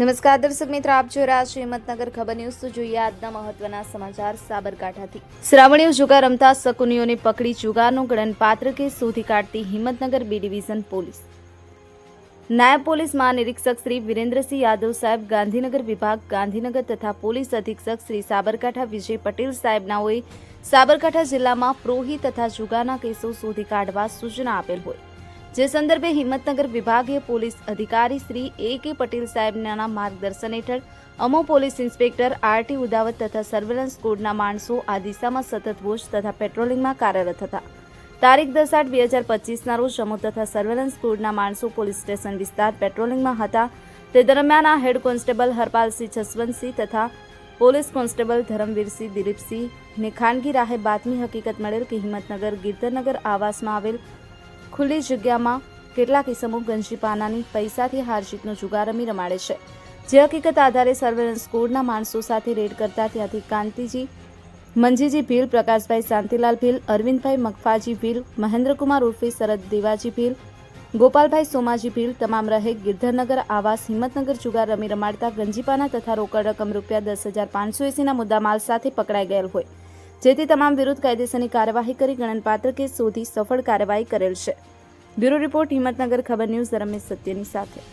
નમસ્કાર, દર્શક મિત્રો, આપ જો રહ્યા છો હિંમતનગર ખબર ન્યૂઝ. તો જોઈએ આજના મહત્વના સમાચાર સાબરકાંઠાથી. શ્રાવણીઓ જુગાર રમતા શકુનીઓને પકડી જુગારનો ગણનપાત્ર કેસ શોધી કાઢતી હિંમતનગર બી ડિવિઝન પોલીસ. નાયબ પોલીસ મહાનિરીક્ષક શ્રી વિરેન્દ્રસિંહ યાદવ સાહેબ, ગાંધીનગર વિભાગ ગાંધીનગર તથા પોલીસ અધિક્ષક શ્રી સાબરકાંઠા વિજય પટેલ સાહેબનાઓએ સાબરકાંઠા જિલ્લામાં પ્રોહી તથા જુગારના કેસો શોધી કાઢવા સૂચના આપેલ હોય. જે સંદર્ભે હિંમતનગર વિભાગીય પોલીસ અધિકારી શ્રી એ કે પટેલ સાહેબના માર્ગદર્શન હેઠળ અમો પોલીસ ઇન્સ્પેક્ટર, આરટી ઉદાવત તથા સર્વેલન્સ કોડના માણસો આ દિશામાં સતત વોચ તથા પેટ્રોલિંગમાં કાર્યરત હતા. તારીખ દસ આઠ બે હજાર પચીસના રોજ અમો તથા સર્વેલન્સ કોડના માણસો પોલીસ સ્ટેશન વિસ્તાર પેટ્રોલિંગમાં હતા. તે દરમિયાન આ હેડ કોન્સ્ટેબલ હરપાલસિંહ જસવંતસિંહ તથા પોલીસ કોન્સ્ટેબલ ધરમવીરસિંહ દિલીપસિંહને ખાનગી રાહે બાતમી હકીકત મળેલ કે હિંમતનગર ગીરધરનગર આવાસમાં આવેલ ખુલ્લી જગ્યામાં કેટલાક ઇસમો ગંજીપાનાની પૈસાથી હારજીતનો જુગાર રમી રમાડે છે. જે હકીકત આધારે સર્વેલન્સ કોડના માણસો સાથે રેડ કરતા ત્યાંથી કાંતિજી, મંજીજી ભીલ, પ્રકાશભાઈ શાંતિલાલ ભીલ, અરવિંદભાઈ મગફાજી ભીલ, મહેન્દ્રકુમાર ઉર્ફે શરદ દેવાજી ભીલ, ગોપાલભાઈ સોમાજી ભીલ તમામ રહે ગિરધરનગર, આવાસ, હિંમતનગર જુગાર રમી રમાડતા ગંજીપાના તથા રોકડ રકમ રૂપિયા દસ હજાર પાંચસો એસીના મુદ્દામાલ સાથે પકડાઈ ગયેલ હોય. જેથી તમામ વિરુદ્ધ કાયદેસરની કાર્યવાહી કરી ગણનપાત્ર કેસ શોધી સફળ કાર્યવાહી કરેલ છે. બ્યુરો રિપોર્ટ હિંમતનગર ખબર ન્યૂઝ રમેશ સત્યની સાથે.